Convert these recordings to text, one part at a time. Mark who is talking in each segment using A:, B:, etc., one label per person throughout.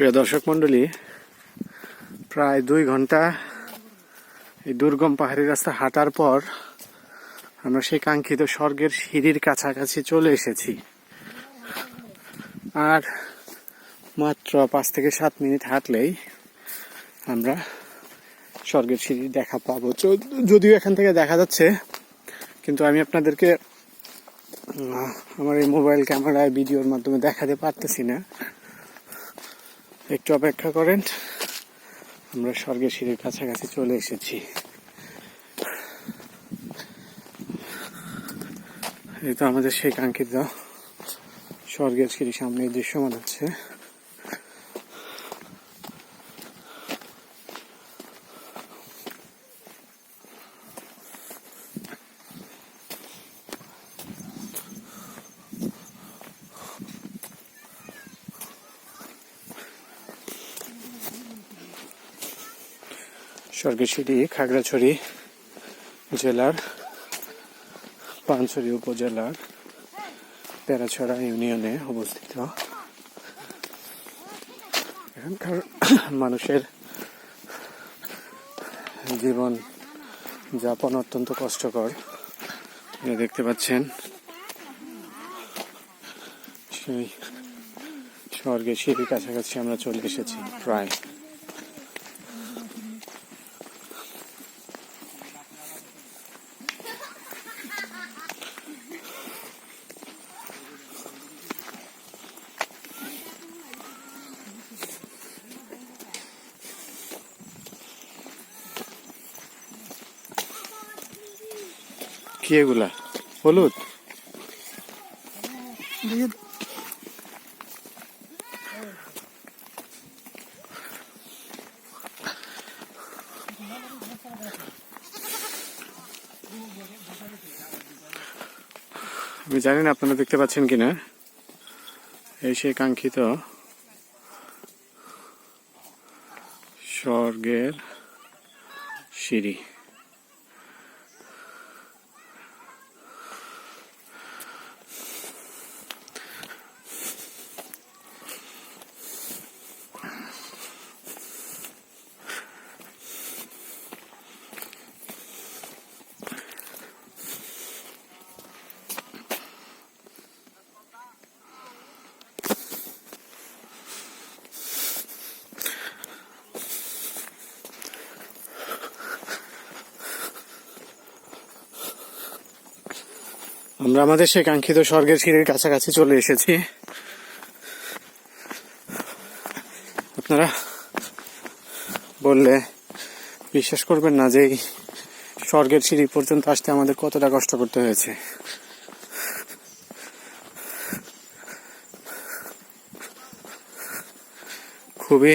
A: প্রিয় দর্শক মণ্ডলী, প্রায় দুই ঘণ্টা এই দুর্গম পাহাড়ি রাস্তা হাঁটার পর আমরা সেই কাঙ্ক্ষিত স্বর্গের সিঁড়ির কাছাকাছি চলে এসেছি। আর মাত্র পাঁচ থেকে সাত মিনিট হাঁটলেই আমরা স্বর্গের সিঁড়ি দেখা পাবো। যদিও এখান থেকে দেখা যাচ্ছে, কিন্তু আমি আপনাদেরকে আমার এই মোবাইল ক্যামেরায় ভিডিওর মাধ্যমে দেখাতে পারতেছি না। একটু অপেক্ষা করেন। আমরা স্বর্গের সিঁড়ির কাছাকাছি চলে এসেছি। এই তো আমাদের সেই কাঙ্ক্ষিত স্বর্গের সিঁড়ি সামনে দৃশ্যমান হচ্ছে। স্বর্গের সিঁড়ি, খাগড়াছড়ি জেলার পানছড়ি উপজেলার পেরাছড়া ইউনিয়নে অবস্থিত। এখানকার মানুষের জীবন যাপন অত্যন্ত কষ্টকর। দেখতে পাচ্ছেন সেই স্বর্গের সিঁড়ির কাছাকাছি আমরা চলে এসেছি প্রায়। কি এগুলা? হলুদ? আমি জানি না, আপনারা দেখতে পাচ্ছেন কিনা। এই সেই কাঙ্ক্ষিত স্বর্গের সিঁড়ি। আমরা আমাদের সেই কাঙ্ক্ষিত স্বর্গের সিঁড়ির কাছাকাছি চলে এসেছি। আপনারা বললে বিশ্বাস করবেন না যে এই স্বর্গের সিঁড়ি পর্যন্ত আসতে আমাদের কতটা কষ্ট করতে হয়েছে। খুবই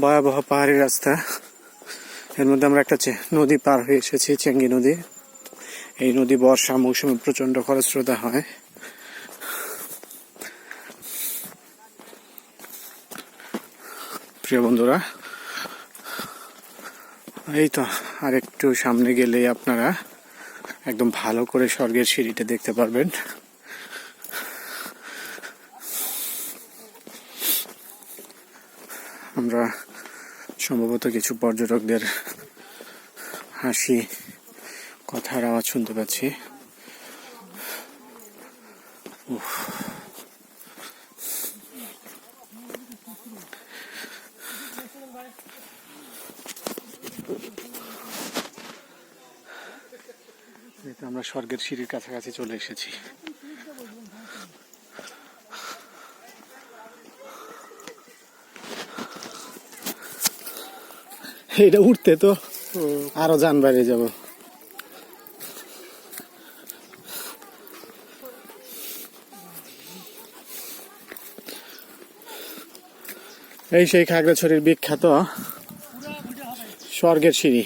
A: ভয়াবহ পাহাড়ি রাস্তা। এর মধ্যে আমরা একটা নদী পার হয়ে এসেছি, চেঙ্গি নদী। এই নদী বর্ষা মৌসুমে প্রচণ্ড খরস্রোতা হয়। প্রিয় বন্ধুরা, এই তো আর একটু সামনে গেলেই আপনারা একদম ভালো করে স্বর্গের সিঁড়িটা দেখতে পারবেন। আমরা সম্ভবত কিছু পর্যটকদের হাসি কথার আওয়াজ শুনতে পাচ্ছি। আমরা স্বর্গের সিঁড়ির কাছাকাছি চলে এসেছি। এটা উঠতে তো আরও যান বাইরে যাব। এই সেই খাগড়াছড়ির বিখ্যাত স্বর্গের সিঁড়ি।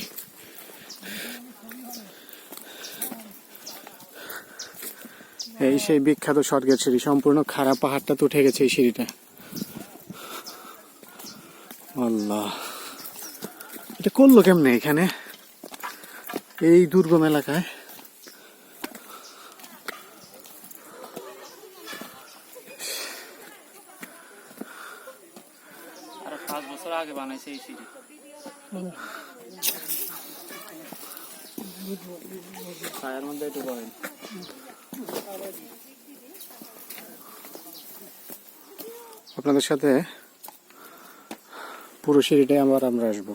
A: এই সেই বিখ্যাত স্বর্গের সিঁড়ি, সম্পূর্ণ খারাপ পাহাড়টা তো উঠে গেছে এই সিঁড়িটা। আল্লাহ। এটা করল কেমনে এখানে? এই দুর্গম এলাকায়।
B: পাঁচ বছর আগে বানাইছে এই সিঁড়ি। ছায়ার মধ্যে একটু করেন
A: আপনাদের সাথে পুরো সিঁড়িটাই আবার আমরা আসব।